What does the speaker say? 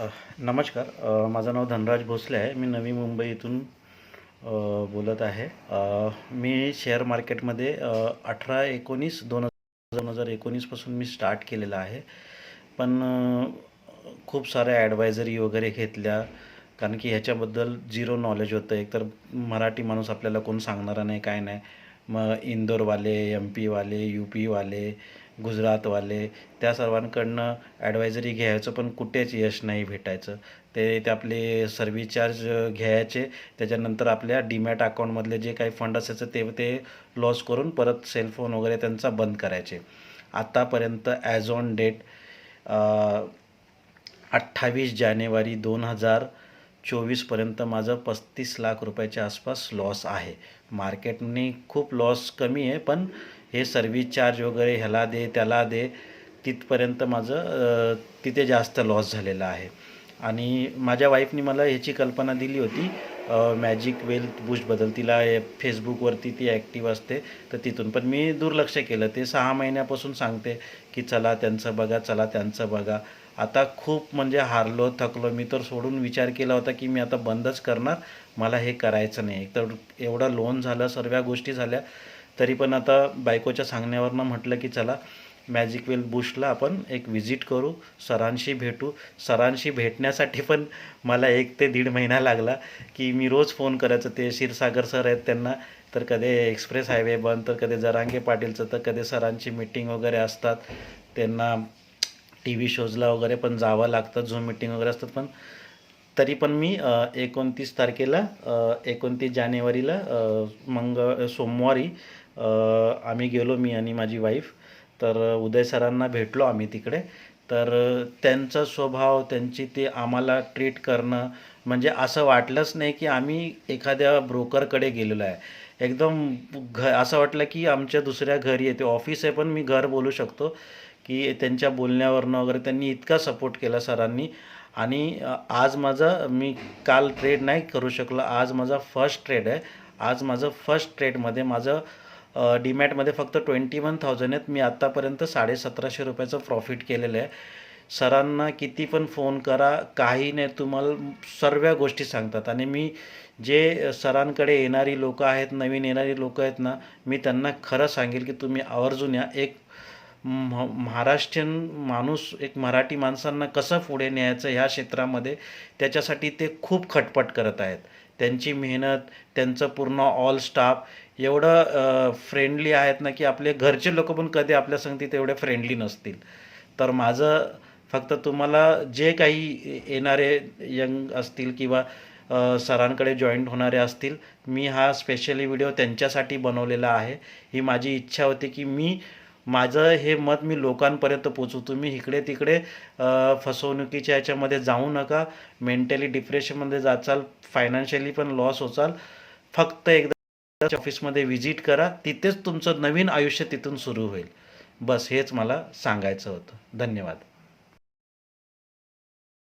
नमस्कार. माझं नाव धनराज भोसले आहे. मी नवी मुंबई इथून बोलत आहे. मी शेअर मार्केटमध्ये अठरा एकोणीस दोन दोन हजार एकोणीसपासून मी स्टार्ट केलेला आहे. पण खूप साऱ्या ॲडवायझरी वगैरे घेतल्या. कारण की ह्याच्याबद्दल झिरो नॉलेज होतं. एकतर मराठी माणूस आपल्याला कोण सांगणारा नाही काय नाही. मग इंदोरवाले एम पीवाले यू पीवाले गुजरातवाले त्या सर्वांकडनं ॲडवायझरी घ्यायचं पण कुठेच यश नाही भेटायचं. ते ते आपले सर्व्हिस चार्ज घ्यायचे त्याच्यानंतर आपल्या डीमॅट अकाउंटमधले जे काही फंड असायचं ते ते लॉस करून परत सेलफोन वगैरे त्यांचा बंद करायचे. आत्तापर्यंत ॲज ऑन डेट अठ्ठावीस जानेवारी दोन हजार चोवीसपर्यंत माझं पस्तीस लाख रुपयाच्या आसपास लॉस आहे. मार्केटने खूप लॉस कमी आहे पण हे सर्व्हिस चार्ज वगैरे ह्याला दे त्याला दे. तिथपर्यंत माझं तिथे जास्त लॉस झालेला आहे. आणि माझ्या वाईफनी मला ह्याची कल्पना दिली होती मॅजिक वेल्थ बदल तिला फेसबुकवरती ती ॲक्टिव्ह असते तर तिथून पण मी दुर्लक्ष केलं. ते सहा महिन्यापासून सांगते की चला त्यांचं बघा चला त्यांचं बघा. आता खूप म्हणजे हारलो थकलो. मी तर सोडून विचार केला होता की मी आता बंदच करणार. मला हे करायचं नाही. तर एवढं लोन झालं सर्व गोष्टी झाल्या. तरी पण आता बायकोच्या सांगण्यावरनं म्हटलं की चला मॅजिक वेल बुशला आपण एक विजिट करू सरांशी भेटू. सरांशी भेटण्यासाठी पण मला एक ते दीड महिना लागला की मी रोज फोन करायचं. ते क्षीरसागर सर आहेत त्यांना. तर कधी एक्सप्रेस हायवे बंद तर कधी जरांगे पाटीलचं तर कधी सरांची मीटिंग वगैरे असतात. त्यांना टी व्ही शोजला वगैरे पण जावं लागतं. झूम मीटिंग वगैरे असतात. पण तरी पण मी एकोणतीस तारखेला एकोणतीस जानेवारीला मंग सोमवारी आम्ही गेलो मी आणि माझी वाईफ तर उदय सरांना भेटलो आम्ही तिकडे. तर त्यांचा स्वभाव त्यांची ते आम्हाला ट्रीट करणं म्हणजे असं वाटलंच नाही की आम्ही एखाद्या ब्रोकरकडे गेलेलो आहे. एकदम घ असं वाटलं की आमच्या दुसऱ्या घरी येते. ऑफिस आहे पण मी घर बोलू शकतो की त्यांच्या बोलण्यावरनं वगैरे त्यांनी इतका सपोर्ट केला सरांनी. आणि आज माझं मी काल ट्रेड नाही करू शकलो आज माझा फर्स्ट ट्रेड आहे. आज माझं फर्स्ट ट्रेडमध्ये माझं डीमॅटमध्ये फक्त ट्वेंटी वन थाउजंड आहेत. मी आत्तापर्यंत साडेसतराशे रुपयाचं प्रॉफिट केलेलं आहे. सरांना किती पण फोन करा काही नाही तुम्हाला सर्व गोष्टी सांगतात. आणि मी जे सरांकडे येणारी लोकं आहेत नवीन येणारी लोकं आहेत ना मी त्यांना खरं सांगेल की तुम्ही आवर्जून या. एक म महाराष्ट्रीयन माणूस एक मराठी माणसांना कसं पुढे न्यायचं ह्या क्षेत्रामध्ये त्याच्यासाठी ते खूप खटपट करत आहेत. त्यांची मेहनत त्यांचं पूर्ण ऑल स्टाफ एवढं फ्रेंडली आहेत ना की आपले घरचे लोक पण कधी आपल्या संगती तेवढे फ्रेंडली नसतील. तर माझं फक्त तुम्हाला जे काही येणारे यंग असतील किंवा सरांकडे जॉईंट होणारे असतील मी हा स्पेशली व्हिडिओ त्यांच्यासाठी बनवलेला आहे. ही माझी इच्छा होती की मी माझं हे मत मी लोकांपर्यंत पोचवू तुम्ही इकडे तिकडे फसवणुकीच्या ह्याच्यामध्ये जाऊ नका. मेंटली डिप्रेशनमध्ये जाचाल फायनान्शियली पण लॉस होचाल. फक्त एकदा ऑफिसमध्ये व्हिजिट करा. तिथेच तुमचं नवीन आयुष्य तिथून सुरू होईल. बस हेच मला सांगायचं होतं. धन्यवाद.